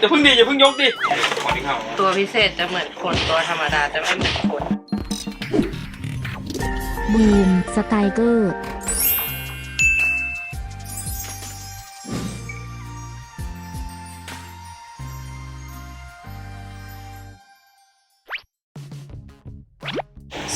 จะพึ่งดีอย่าพึ่งยกดิตัวพิเศษจะเหมือนคนตัวธรรมดาจะไม่เหมือนคน บูม สไตเกอร์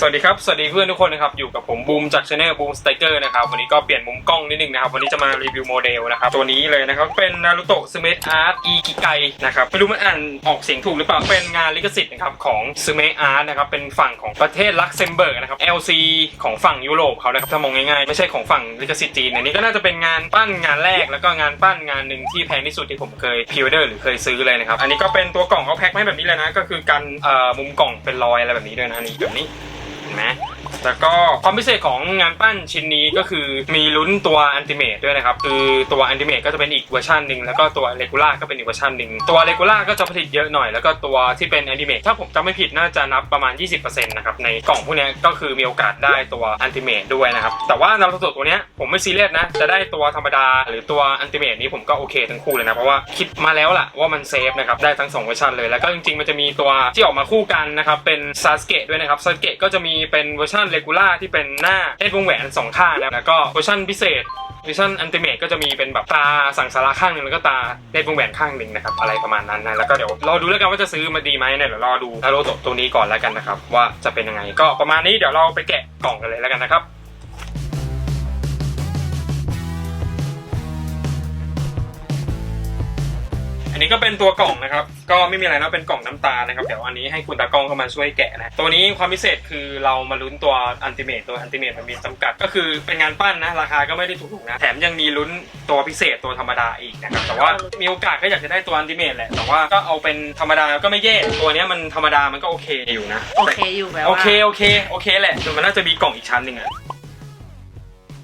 สวัสดีครับ สวัสดีเพื่อนทุกคนนะครับ อยู่กับผมบูมจากช anel บูมสไตเกอร์นะครับ วันนี้ก็เปลี่ยนมุมกล้องนิดนึงนะครับ วันนี้จะมารีวิวโมเดลนะครับ ตัวนี้เลยนะครับ เป็นนารูโตะซูเมะอาร์ตอีกิไกนะครับ ไม่รู้มันอ่านออกเสียงถูกหรือเปล่า เป็นงานลิขสิทธิ์นะครับของซูเมะอาร์ตนะครับ เป็นฝั่งของประเทศลักเซมเบิร์กนะครับ LC ของฝั่งยุโรปเขานะครับ ถ้ามองง่ายๆ ไม่ใช่ของฝั่งลิขสิทธิ์จีน อันนี้ก็น่าจะเป็นงานปั้นงานแรก แล้วก็งานปั้นงานหนึ่งที่แพงที่สุดที่ผมเคยพิวเดอร์หรือเคยซื้อเลยนะครับ อันนี้ก็เป็นตัวกล่องเขาแพ็คให้แบบนี้เลยนะ ก็คือกันเอ่อมุมกล่องเป็นรอยอะไรแบบนี้ด้วยนะนี่แบบนี้ ไหม แล้วก็ความพิเศษของงานปั้นชิ้นนี้ก็คือมีลุ้นตัวอันติเมตด้วยนะครับ คือตัวอันติเมตก็จะเป็นอีกเวอร์ชันหนึ่งแล้วก็ตัวเลกูล่าก็เป็นอีกเวอร์ชันหนึ่งตัวเลกูล่าก็จะผลิตเยอะหน่อย แล้วก็ตัวที่เป็นอันติเมตถ้าผมจำไม่ผิดน่าจะนับประมาณ 20%นะครับในกล่องพวกนี้ก็คือมีโอกาสได้ตัวอันติเมตด้วยนะครับแต่ว่านารูโตะตัวเนี้ยผมไม่ซีเรียสนะจะได้ตัวธรรมดาหรือตัวอันติเมตนี้ผมก็โอเคทั้งคู่เลยนะเพราะว่าคิดมาแล้วล่ะว่ามันเซฟนะครับได้ทั้งสองเวอร์ชันเลยแล้วก็จริงๆมันจะมีตัวที่ออกมาคู่กันนะครับเป็นซาสเกะด้วยนะครับซาสเกะก็จะมีเป็นเวอร์ชันเลกูล่าที่เป็นหน้าเอ็ดวงแหวนสองข้างแล้วก็เวอร์ชันพิเศษเวอร์ชันอันติเมตก็จะมีเป็นแบบตาสังสาราข้างหนึ่งแล้วก็ตาเพชรวงแหวนข้างหนึ่งนะครับอะไรประมาณนั้นนะแล้วก็เดี๋ยวรอดูแล้วกันว่าจะซื้อมาดีไหมเนี่ยเดี๋ยวรอดูทาโร่ตัวนี้ก่อนแล้วกันนะครับว่าจะเป็นยังไงก็ประมาณนี้เดี๋ยวเราไปแกะกล่องกันเลยแล้วกันนะครับ นนี้ก็เป็นตัวกล่องนะครับ ก็ไม่มีอะไรนะเป็นกล่องน้ำตาลนะครับ เดี๋ยวอันนี้ให้คุณตากล้องเข้ามาช่วยแกะนะ ตัวนี้ความพิเศษคือเรามาลุ้นตัวอันติเมตตัวอันติเมตมันมีจำกัด ก็คือเป็นงานปั้นนะ ราคาก็ไม่ได้ถูกๆนะ แถมยังมีลุ้นตัวพิเศษตัวธรรมดาอีกนะครับ แต่ว่ามีโอกาสก็อยากจะได้ตัวอันติเมตแหละ แต่ว่าก็เอาเป็นธรรมดาก็ไม่แย่ ตัวเนี้ยมันธรรมดามันก็โอเคอยู่นะ โอเคอยู่แบบว่าโอเคโอเคโอเคแหละแต่มันน่าจะมีกล่องอีกชั้นหนึ่งอะ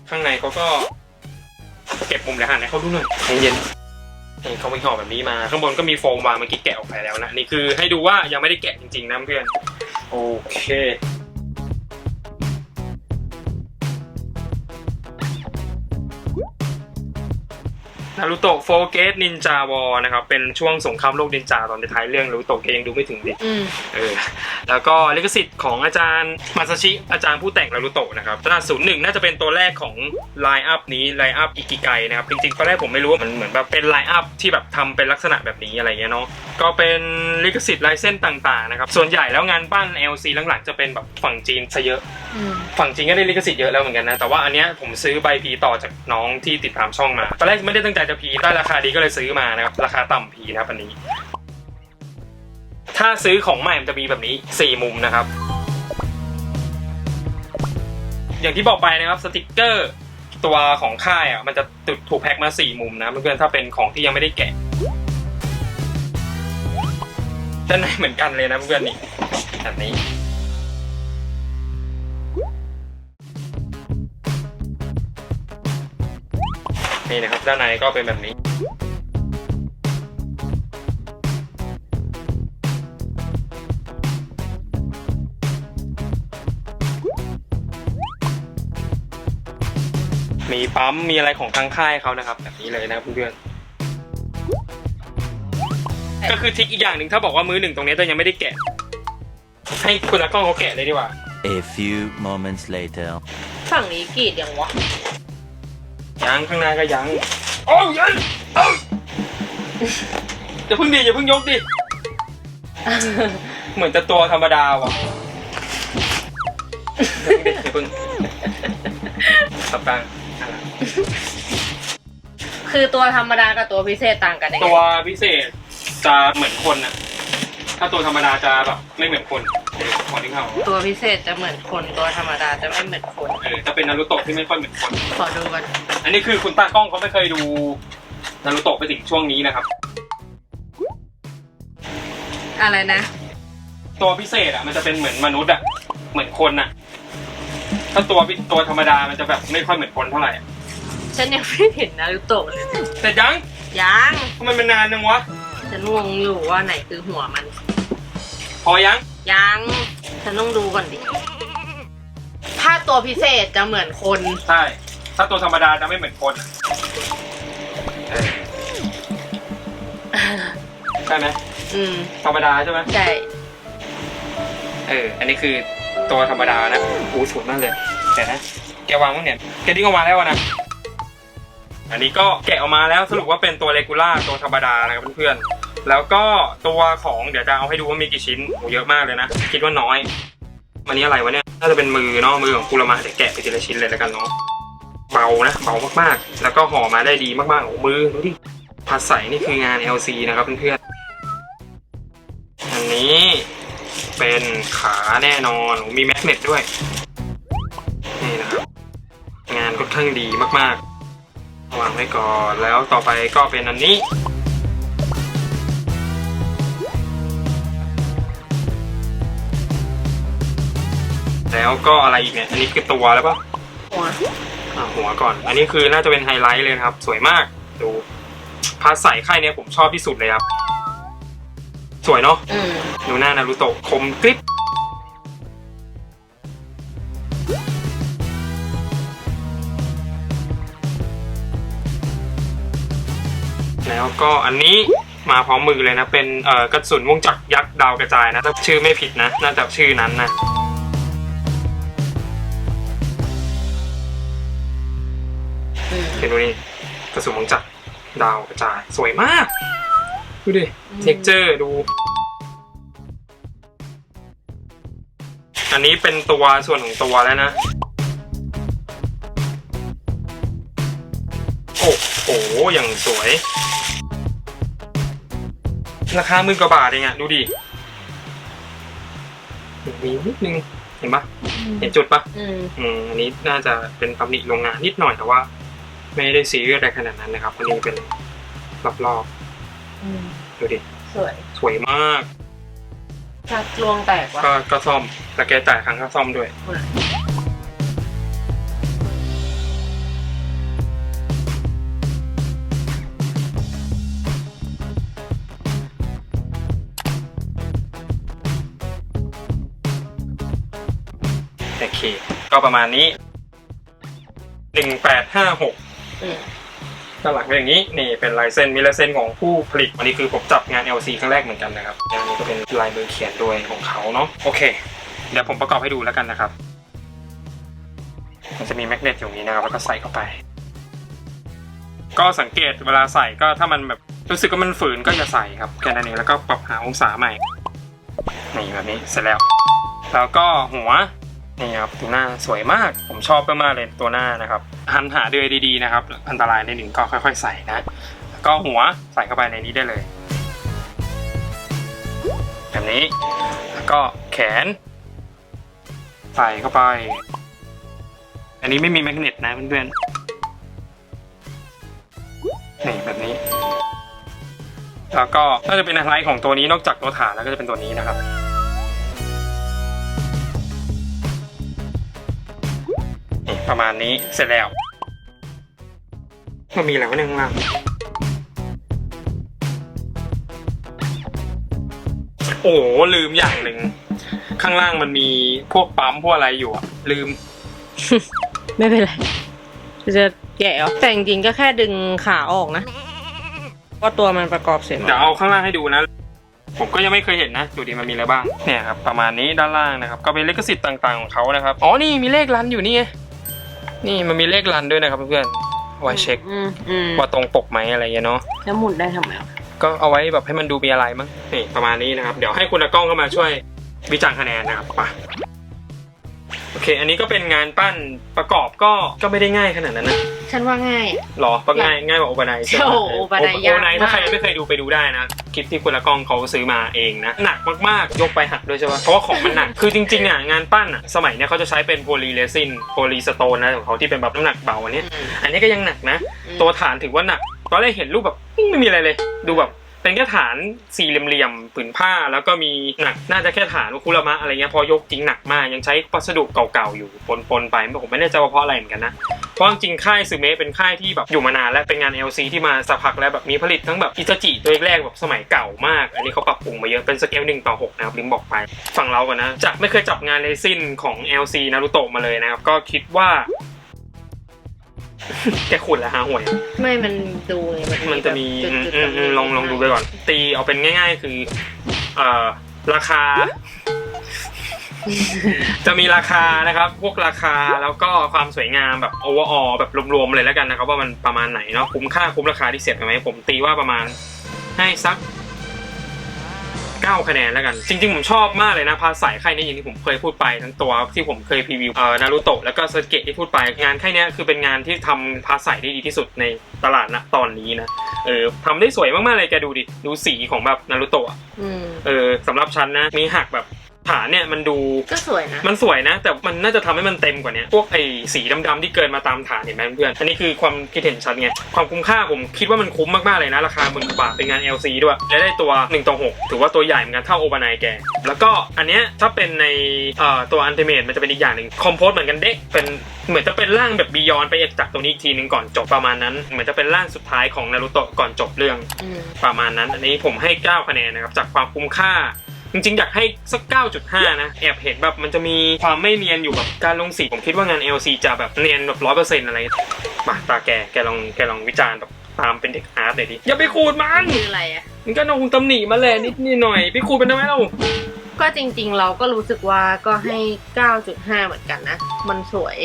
ข้างในเขาก็เก็บมุมเดี๋ยวหันให้เขาดูหน่อยเย็นๆนี่ เขาไม่ห่อแบบนี้มา ข้างบนก็มีโฟมวางเมื่อกี้แกะออกไปแล้วนะ นี่คือให้ดูว่ายังไม่ได้แกะจริงๆนะเพื่อน โอเค นารูโตะโฟเกสนินจาวอนะครับ เป็นช่วงสงครามโลกนินจาตอนท้ายเรื่องนารูโตะแกยังดูไม่ถึงดิอืมเออแล้วก็ลิขสิทธิ์ของอาจารย์มาซาชิอาจารย์ผู้แต่งนารูโตะนะครับขนาดศูนย์หนึ่งน่าจะเป็นตัวแรกของไลน์อัพนี้ไลน์อัพอิกิไกนะครับจริงๆตอนแรกผมไม่รู้ว่ามันเหมือนแบบเป็นไลน์อัพที่แบบทำเป็นลักษณะแบบนี้อะไรเงี้ยเนาะก็เป็นลิขสิทธิ์ลายเส้นต่างๆนะครับส่วนใหญ่แล้วงานปั้น LC หลังๆจะเป็นแบบฝั่งจีนซะเยอะอืมฝั่งจีนก็ได้ลิขสิทธิ์เยอะแล้วเหมือนกันนะ แต่ว่าอันเนี้ยผมซื้อใบพีต่อจากน้องที่ติดตามช่องมา ตอนแรกไม่ได้ตั้งใจจะพีได้ราคาดีก็เลยซื้อมานะครับ ราคาต่ำพีนะครับอันนี้ ถ้าซื้อของใหม่มันจะมีแบบนี้ 4 มุมนะครับ อย่างที่บอกไปนะครับสติกเกอร์ตัวของค่ายอะมันจะติดถูกแพ็คมา 4 มุมนะเพื่อนๆถ้าเป็นของที่ยังไม่ได้แกะด้านในเหมือนกันเลยนะเพื่อนๆนี่แบบนี้ นี่นะครับ ด้านในก็เป็นแบบนี้ มีปั๊มมีอะไรของทางค่ายเขานะครับ แบบนี้เลยนะเพื่อนๆก็คือทริกอีกอย่างหนึ่งถ้าบอกว่ามือหนึ่งตรงนี้แต่ยังไม่ได้แกะ ให้คุณตากล้องเขาแกะเลยดีกว่า A few moments later. ฝั่งนี้กรีดยังวะ ยังข้างหน้าก็ยังโอ้ยยันเอ้าอย่าเพิ่งดิอย่าเพิ่งยกดิ เหมือนจะตัวธรรมดาว่ะอย่าเพิ่งดิอย่าเพิ่งสับกลางอะคือตัวธรรมดากับตัวพิเศษต่างกันยังไงตัวพิเศษจะเหมือนคนน่ะถ้าตัวธรรมดาจะแบบไม่เหมือนคน ขอทิ้งเขาตัวพิเศษจะเหมือนคนตัวธรรมดาจะไม่เหมือนคน เออจะเป็นนารูโตะที่ไม่ค่อยเหมือนคน ขอดูกันอันนี้คือคุณตากล้องเขาไม่เคยดูนารูโตะไปถึงช่วงนี้นะครับ อะไรนะ ตัวพิเศษอะมันจะเป็นเหมือนมนุษย์อะเหมือนคนอะ ถ้าตัวพิตัวธรรมดามันจะแบบไม่ค่อยเหมือนคนเท่าไหร่อะฉันยังไม่เห็นนารูโตะเลยแต่ยังยังทำไมมันนานจังวะ ฉันงงอยู่ว่าไหนคือหัวมัน พอยัง ยังฉันต้องดูก่อนดิ ถ้าตัวพิเศษจะเหมือนคน ใช่ ถ้าตัวธรรมดาจะไม่เหมือนคนเออใช่ไหมอืมธรรมดาใช่ไหมใช่เออ อันนี้คือตัวธรรมดานะโอ้สวยมากเลย แต่นะ แกวางมั้งเนี่ย แกดิ้งออกมาแล้วอะนะ อันนี้ก็แกะออกมาแล้วสรุปว่าเป็นตัวเลกูล่าตัวธรรมดานะครับเพื่อนๆ แล้วก็ตัวของเดี๋ยวจะเอาให้ดูว่ามีกี่ชิ้นโอ้เยอะมากเลยนะ คิดว่าน้อยอันนี้อะไรวะเนี่ย น่าจะเป็นมือเนาะ มือของคุรามะเดี๋ยวแกะไปทีละชิ้นเลยแล้วกันเนาะ เบานะ เบามากๆ แล้วก็ห่อมาได้ดีมากๆโอ้มือดูดิพัดใสนี่คืองาน LC นะครับเพื่อนๆ อันนี้เป็นขาแน่นอนมีแมกเนตด้วย นี่นะครับ งานค่อนข้างดีมากๆ วางไว้ก่อน แล้วต่อไปก็เป็นอันนี้ แล้วก็อะไรอีกเนี่ย อันนี้คือตัวแล้วปะหัวอะหัวก่อน อันนี้คือน่าจะเป็นไฮไลท์เลยนะครับ สวยมาก ดูพาร์ทใส่ค่ายเนี้ยผมชอบที่สุดเลยครับ สวยเนาะอืมดูหน้านารูโตะคมกริบแล้วก็อันนี้มาพร้อมมือเลยนะ เป็นเอ่อกระสุนวงจักรยักษ์ดาวกระจายนะถ้าชื่อไม่ผิดนะ น่าจะชื่อนั้นนะ ดูนี่กระสุนวงจักรดาวกระจายสวยมาก ดูดิเท็กเจอร์ดู อันนี้เป็นตัวส่วนของตัวแล้วนะ โอ้โหอย่างสวย ราคาหมื่นกว่าบาทเองอะดูดิมีนิดนึง เห็นปะเห็นจุดปะอืมอืมอันนี้น่าจะเป็นตำหนิโรงงานนิดหน่อยแต่ว่า ไม่ได้ซีเรียสอะไรขนาดนั้นนะครับอันนี้เป็นรอบอืมๆดูดิสวยสวยมากชักลวงแตกวะก็ก็ซ่อมแต่แกจ่ายครั้งค่าซ่อมด้วยคุณอะโอเค ก็ประมาณนี้ หนึ่งแปดห้าหก อืมด้านหลังเป็อย่างนี้นี่เป็นลายเซ็นมีลายเซ็นของผู้ผลิตอันนี้คือผมจับงาน LC ครั้งแรกเหมือนกันนะครับงานนี้ก็เป็นลายมือเขียนด้วยของเขาเนาะโอเค เดี๋ยวผมประกอบให้ดูแล้วกันนะครับ มันจะมีแมกเนตอยู่างนี้นะครับแล้วก็ใส่เข้าไป ก็สังเกตเวลาใส่ก็ถ้ามันแบบรู้สึกว่ามันฝืนก็อย่าใส่ครับแค่นั้นเองแล้วก็ปรับหาองศาใหม่นี่แบบนี้เสร็จแล้ว แล้วก็หัว นี่ครับตัวหน้าสวยมาก ผมชอบมากๆเลยตัวหน้านะครับหันหาเดือยดีๆนะครับ อันตรายในหนึ่งก็ค่อย ๆ ใส่นะ ก็หัวใส่เข้าไปในนี้ได้เลย แบบนี้แล้วก็แขน ใส่เข้าไป อันนี้ไม่มีแมกเนตนะเพื่อนๆนี่แบบนี้ แล้วก็น่าจะเป็นไฮไลท์ของตัวนี้นอกจากตัวฐานแล้วก็จะเป็นตัวนี้นะครับ ประมาณนี้เสร็จแล้วมันมีอะไรวะเนี่ยข้างล่างโอ้โหลืมอย่างหนึ่ง ข้างล่างมันมีพวกปั๊มพวกอะไรอยู่อะลืม ไม่เป็นไร จะแกะเหรอแต่จริงๆก็แค่ดึงขาออกนะว่าตัวมันประกอบเสร็จเดี๋ยวเอาข้างล่างให้ดูนะผมก็ยังไม่เคยเห็นนะดูดีมันมีอะไรบ้างเนี่ยครับประมาณนี้ด้านล่างนะครับ ก็เป็นลิขสิทธิ์ต่างๆของเขานะครับอ๋อนี่มีเลขรันอยู่นี่ไง นี่มันมีเลขรันด้วยนะครับเพื่อนๆไว้เช็คอืมอืมว่าตรงปกไหมอะไรเงี้ยเนาะ แล้วหมุนได้ทำไมวะก็เอาไว้แบบให้มันดูมีอะไรมั้งนี่ประมาณนี้นะครับ เดี๋ยวให้คุณตากล้องเข้ามาช่วยวิจารณ์คะแนนนะครับไป โอเค อันนี้ก็เป็นงานปั้นประกอบก็ก็ไม่ได้ง่ายขนาดนั้นนะฉันว่าง่าย หรอก็ง่ายง่ายกว่าโอเปอร์ไนใช่ไหมโอ้โห Overnight โอเปอร์ไนยากมากถ้าใครยังไม่เคยดูไปดูได้นะคลิปที่คุณตากล้องเขาซื้อมาเองนะหนักมากๆ ยกไปหักด้วยใช่ไหมเพราะว่าของมันหนัก คือจริงๆอะงานปั้นอะสมัยเนี้ยเขาจะใช้เป็นโพลีเรซินโพลีสโตนนะของเขาที่เป็นแบบน้ำหนักเบาอันเนี้ยอืมอันนี้ก็ยังหนักนะอืมตัวฐานถือว่าหนักตอนแรกเห็นรูปแบบไม่มีอะไรเลย ดูแบบ เป็นแค่ฐานสี่เหลี่ยมๆผืนผ้าแล้วก็มีหนักน่าจะแค่ฐานคุรามะอะไรเงี้ยพอยกจริงหนักมาก ยังใช้วัสดุเก่าๆอยู่ปนๆไปผมไม่แน่ใจว่าเพราะอะไรเหมือนกันนะเพราะจริงค่ายซูเมะเป็นค่ายที่แบบอยู่มานานและเป็นงาน LC ที่มาสักพักแล้วแบบมีผลิตทั้งแบบอิตาจิตัวแรกแบบสมัยเก่ามาก อันนี้เขาปรับปรุงมาเยอะเป็นสเกลหนึ่งต่อหกนะครับลิงบอกไปฝั่งเรากันนะจากไม่เคยจับงานเลซินของ LC นารูโตะมาเลยนะครับก็คิดว่า แกขุดแล้วฮะห่วย ไม่มันดูไงมันจะมีแบบอืมจุดๆอืมอืมลองลองดูไปก่อน ตีเอาเป็นง่าย ๆ คือ เอ่อ ราคา จะมีราคานะครับ พวกราคาแล้วก็ความสวยงามแบบโอเวอร์ออแบบรวมๆเลยแล้วกันนะครับ ว่ามันประมาณไหนเนาะคุ้มค่าคุ้มราคาที่เสียไปไหมผมตีว่าประมาณให้สัก 9 คะแนนแล้วกัน จริง ๆ ผมชอบมากเลยนะพาสายค่ายนี้อย่างที่ผมเคยพูดไปทั้งตัวที่ผมเคยพรีวิวเอ่อนารูโตะแล้วก็เซอร์เกตที่พูดไปงานค่ายเนี้ยคือเป็นงานที่ทำพาสายได้ดีที่สุดในตลาดณตอนนี้นะเออทำได้สวยมากๆเลยแกดูดิดูสีของแบบนารูโตะอืมเออสำหรับฉันนะมีหักแบบ ฐานเนี่ยมันดูก็สวยนะ มันสวยนะ แต่มันน่าจะทำให้มันเต็มกว่านี้พวกไอ้สีดำๆที่เกินมาตามฐานเห็นไหมเพื่อน อันนี้คือความคิดเห็นฉันไง ความคุ้มค่าผมคิดว่ามันคุ้มมากๆเลยนะ ราคาหมื่นกว่าบาทเป็นงาน LC ด้วย และได้ตัว1ต่อ6ถือว่าตัวใหญ่เหมือนกันเท่าโอบานายแก แล้วก็อันเนี้ยถ้าเป็นในเอ่อตัวอันเทเมตมันจะเป็นอีกอย่างหนึ่งคอมโพสเหมือนกันเด็กเป็นเหมือนจะเป็นร่างแบบบียอนไปจากตรงนี้อีกทีหนึ่งก่อนจบประมาณนั้น เหมือนจะเป็นร่างสุดท้ายของนารูโตะก่อนจบเรื่องอืมประมาณนั้น อันนี้ผมให้9คะแนนนะครับจากความคุ้มค่า จริงๆ อยากให้สัก 9.5 นะ แอบเห็นแบบมันจะมีความไม่เนียนอยู่แบบการลงสี ผมคิดว่างาน LC จะแบบเนียนแบบร้อยเปอร์เซ็นต์อะไรมาตาแกแกลองแกลองวิจารณ์แบบตามเป็นเด็กอาร์ตหน่อยดิ อย่าไปขูดมันคืออะไรอะ มันก็นองตำหนิมาแหละนิดนิดหน่อย ไปขูดเป็นทำไมเราก็จริงๆ เราก็รู้สึกว่าก็ให้ 9.5 เหมือนกันนะ มันสวย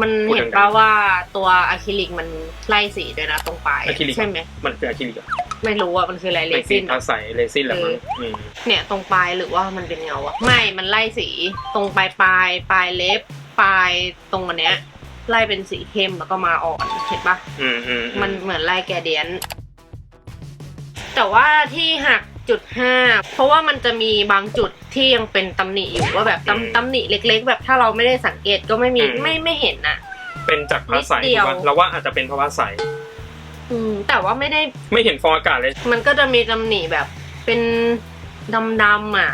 มันเห็นป่าว่าตัวอะคริลิกมันไล่สีด้วยนะตรงปลายอะคริลิกใช่ไหมมันคืออะคริลิกอะไม่รู้ว่ามันคืออะไรเลไม่ซิซินนเอาใส่เลซินแหละมั้งมเนี่ยตรงปลายหรือว่ามันเป็นเงาอะไม่มันไล่สีตรงปลายปลายปลายเล็บปลายตรงอันเนี้ยไล่เป็นสีเข้มแล้วก็มาอ่อนเห็นปะอืมอืมอืมันเหมือนไล่แกเดียนแต่ว่าที่หัก จุดห้าเพราะว่ามันจะมีบางจุดที่ยังเป็นตำหนิอยู่ว่าแบบตำตำหนิเล็ก ๆ แบบถ้าเราไม่ได้สังเกตก็ไม่มีไม่ไม่เห็นอะเป็นจากภาษานิดเดียวเราว่าอาจจะเป็นเพราะภาษาอืมแต่ว่าไม่ได้ไม่เห็นฟองอากาศเลย มันก็จะมีตำหนิแบบเป็นดำๆอะ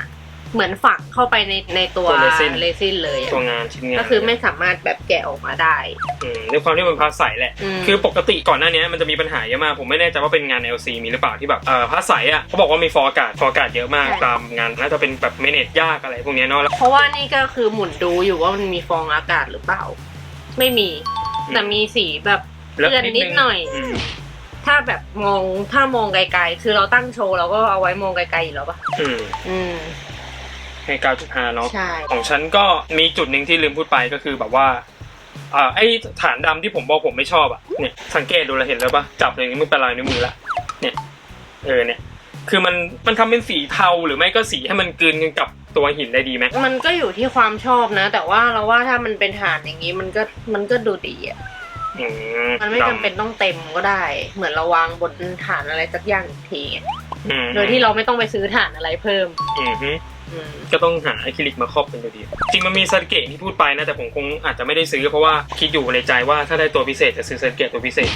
เหมือนฝังเข้าไปในในตัวตัวเรซิน เรซินเลยอะตัวงานชิ้นงานก็คือไม่สามารถแบบแกะออกมาได้ อืมด้วยความที่มันพาใสแหละ อืม คือปกติก่อนหน้านี้มันจะมีปัญหาเยอะมาก ผมไม่แน่ใจว่าเป็นงาน LC มีหรือเปล่าที่แบบเออพาใสอะเขาบอกว่ามีฟอร์อากาศฟอร์อากาศเยอะมากใช่ ตามงานน่าจะเป็นแบบเมเนจยากอะไรพวกเนี้ยเนาะแล้ว เพราะว่านี่ก็คือหมุนดูอยู่ว่ามันมีฟองอากาศหรือเปล่า ไม่มีแต่มีสีแบบเตือนนิดหน่อย มถ้าแบบมองถ้ามองไกลๆ คือเราตั้งโชว์เราก็เอาไว้มองไกลๆอยู่แล้วปะอืม อืม ให้9.5เนาะใช่ ของฉันก็มีจุดหนึ่งที่ลืมพูดไปก็คือแบบว่าอ่าไอ้ฐานดำที่ผมบอกผมไม่ชอบอะเนี่ยสังเกตดูแลวเห็นแล้วปะจับอย่างนี้มันเป็นลายนิ้วมือละเนี่ยเออเนี่ยคือมันมันทำเป็นสีเทาหรือไม่ก็สีให้มันกลืนกันกับตัวหินได้ดีไหม มันก็อยู่ที่ความชอบนะ แต่ว่าเราว่าถ้ามันเป็นฐานอย่างนี้มันก็มันก็ดูดีอะอืมมันไม่จำเป็นต้องเต็มก็ได้ เหมือนเราวางบนฐานอะไรสักอย่างอีกทีไงอืมโดยที่เราไม่ต้องไปซื้อฐานอะไรเพิ่ม อืมฮึอืม ก็ต้องหาอะคริลิกมาครอบเป็นตัวดี จริงมันมีซาเกะที่พูดไปนะ แต่ผมคงอาจจะไม่ได้ซื้อเพราะว่าคิดอยู่ในใจว่าถ้าได้ตัวพิเศษจะซื้อซาเกะตัวพิเศษ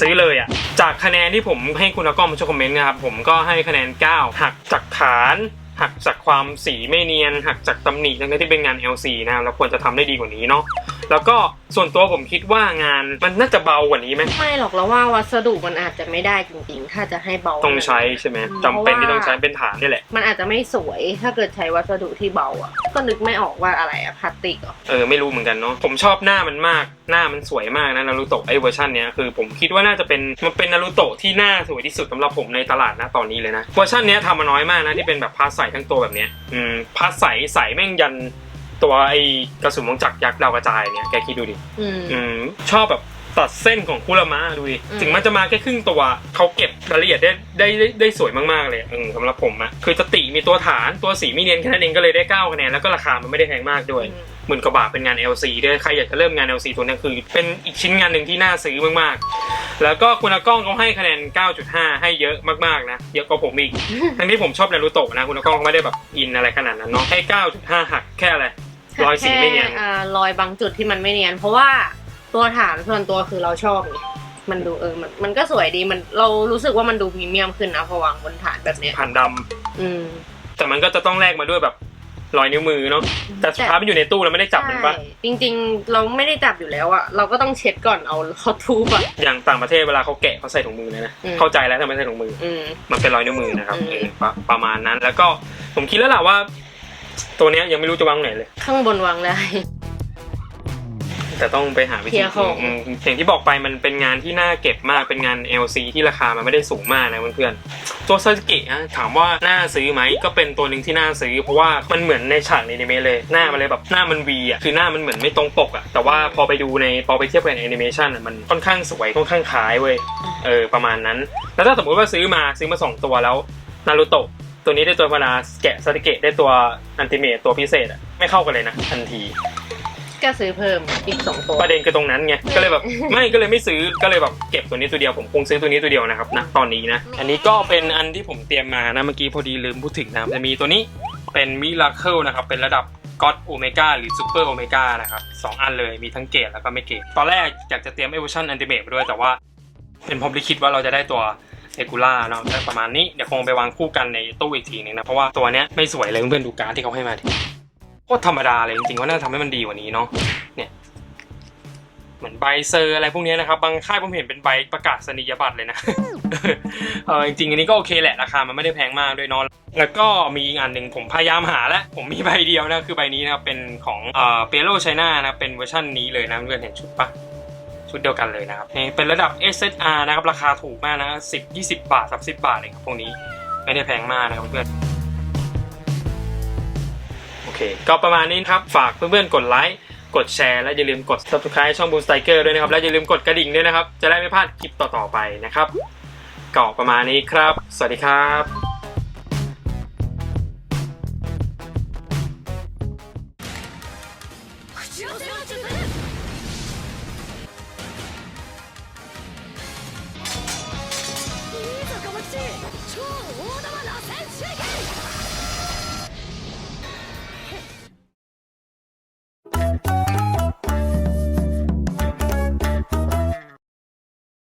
ซื้อเลยอะ จากคะแนนที่ผมให้คุณอาก้อมมาช่วยคอมเมนต์นะครับผมก็ให้คะแนน 9 หักจากฐานหักจากความสีไม่เนียน หักจากตำหนิทั้งที่เป็นงาน LC นะเราควรจะทำได้ดีกว่านี้เนาะ แล้วก็ส่วนตัวผมคิดว่างานมันน่าจะเบากว่านี้ไหมไม่หรอกเราว่าวัสดุมันอาจจะไม่ได้จริงๆ ถ้าจะให้เบาต้องใช้ใช่ไหมจำเป็นที่ต้องใช้เป็นฐานนี่แหละมันอาจจะไม่สวยถ้าเกิดใช้วัสดุที่เบาอะ ก็นึกไม่ออกว่าอะไรอะพลาสติกเหรอ เออไม่รู้เหมือนกันเนาะผมชอบหน้ามันมากหน้ามันสวยมากนะนารูโตะไอเวอร์ชันเนี้ยคือผมคิดว่าน่าจะเป็นมันเป็นนารูโตะที่หน้าสวยที่สุดสำหรับผมในตลาดนะตอนนี้เลยนะเวอร์ชันเนี้ยทำมาน้อยมากนะที่เป็นแบบพาสใสทั้งตัวแบบเนี้ยอืมพาสใสใสแม่งยัน ตัวไอกระสุนมงจักรยักษ์ดาวกระจายเนี่ยแกคิดดูดิอืม อืมชอบแบบตัดเส้นของคุรามะดูดิอืม ถึงมันจะมาแค่ครึ่งตัวเขาเก็บรายละเอียดได้ได้ได้ได้สวยมากๆเลยอืมสำหรับผมอะคือสติมีตัวฐานตัวสีไม่เนียนแค่นั้นเองก็เลยได้9คะแนนแล้วก็ราคามันไม่ได้แพงมากด้วยอืมหมื่นกว่าบาทเป็นงาน LC ด้วยใครอยากจะเริ่มงาน LC ตัวนี้คือ เป็นอีกชิ้นงานหนึ่งที่น่าซื้อมากๆ แล้วก็คุณอากล้องเขาให้คะแนน 9.5 ให้เยอะมากๆนะเยอะกว่าผมอีก ทั้งที่ผมชอบนารูโตะนะคุณอากล้องเขาไม่ได้แบบอินอะไรขนาดนั้นเนาะให้ 9.5 หักแค่อะไร รอยสีไม่เนียน แค่อ่ารอยบางจุดที่มันไม่เนียน เพราะว่าตัวฐานส่วนตัวคือเราชอบไงมันดูเออมันมันก็สวยดีมันเรารู้สึกว่ามันดูพรีเมียมขึ้นนะพอวางบนฐานแบบเนี้ยผ่านดำอืม แต่มันก็จะต้องแลกมาด้วยแบบรอยนิ้วมือเนาะแต่สุดท้ายมันอยู่ในตู้เราไม่ได้จับมันปะใช่จริงๆ เราไม่ได้จับอยู่แล้วอะเราก็ต้องเช็ดก่อนเอาเขาทูบอะ อย่างต่างประเทศเวลาเขาแกะเขาใส่ถุงมือเลยนะอืม เข้าใจแล้วทำไมใส่ถุงมือ อืม มันเป็นรอยนิ้วมือนะครับอืม เออประประมาณนั้นแล้วก็ผมคิดแล้วล่ะว่า ตัวเนี้ยยังไม่รู้จะวางไหนเลย ข้างบนวางได้ แต่ต้องไปหาวิเคลีธียร์ของ อืมอย่างที่บอกไปมันเป็นงานที่น่าเก็บมากเป็นงาน LC ที่ราคามันไม่ได้สูงมากนะเพื่อนๆตัวซาสึเกะนะถามว่าน่าซื้อไหมก็เป็นตัวหนึ่งที่น่าซื้อ เพราะว่ามันเหมือนในฉากในอนิเมะเลยหน้ามันเลยแบบหน้ามันวีอะคือหน้ามันเหมือนไม่ตรงปกอะแต่ว่าพอไปดูในพอไปเทียบกับแอนิเมชันอะมันค่อนข้างสวยค่อนข้างคล้ายเว้ยเออประมาณนั้น แล้วถ้าสมมติว่าซื้อมาซื้อมาสองตัวแล้วนารูโตะ ตัวนี้ได้ตัวพนาแกะซาสึเกะได้ตัวอันติเมตตัวพิเศษอะไม่เข้ากันเลยนะทันที ก็ซื้อเพิ่มอีกสองตัว ประเด็นคือตรงนั้นไงก็เลยแบบไม่ก็เลยไม่ซื้อก็เลยแบบเก็บตัวนี้ตัวเดียวผมคงซื้อตัวนี้ตัวเดียวนะครับนะตอนนี้นะอันนี้ก็เป็นอันที่ผมเตรียมมานะเมื่อกี้พอดีลืมพูดถึงนะจะมีตัวนี้เป็นมิราเคิลนะครับเป็นระดับก็ d โอเมก้าหรือซูเปอร์โอเมก้านะครับสองอันเลยมีทั้งเกรดแล้วก็ไม่เกรดตอนแรกอยากจะเตรียมเอ o ว u ชันอันติเม e ไปด้วยแต่ว่าเป็นพรหมลิขิตว่าเราจะได้ตัว เอกูล่าเนาะได้ประมาณนี้เดี๋ยวคงไปวางคู่กันในตู้อีกทีนึงนะ เพราะว่าตัวเนี้ยไม่สวยเลยเพื่อนๆดูการ์ดที่เขาให้มาโคตรธรรมดาเลยจริงๆว่าน่าจะทำให้มันดีกว่านี้เนาะเนี่ยเหมือนใบเซอร์อะไรพวกนี้นะครับบางค่ายผมเห็นเป็นใบประกาศนียบัตรเลยนะเออจริงๆอันนี้ก็โอเคแหละราคามันไม่ได้แพงมากด้วยเนอนแล้วก็มีอีกอันหนึ่งผมพยายามหาแล้วผมมีใบเดียวนะคือใบนี้นะครับเป็นของเอ่อเปโลไชน่านะเป็นเวอร์ชันนี้เลยนะเพื่อนเห็นชุดปะ ชุดเดียวกันเลยนะครับนี่เป็นระดับ SSR นะครับราคาถูกมากนะ10 20 บาท 30 บาทเองครับพวกนี้ไม่ได้แพงมากนะครับเพื่อนโอเค ก็ประมาณนี้ครับฝากเพื่อนๆกดไลค์กดแชร์และอย่าลืมกด subscribe ช่อง Boom Striker ด้วยนะครับ และอย่าลืมกดกระดิ่งด้วยนะครับ จะได้ไม่พลาดคลิปต่อๆไปนะครับก็ประมาณนี้ครับ สวัสดีครับ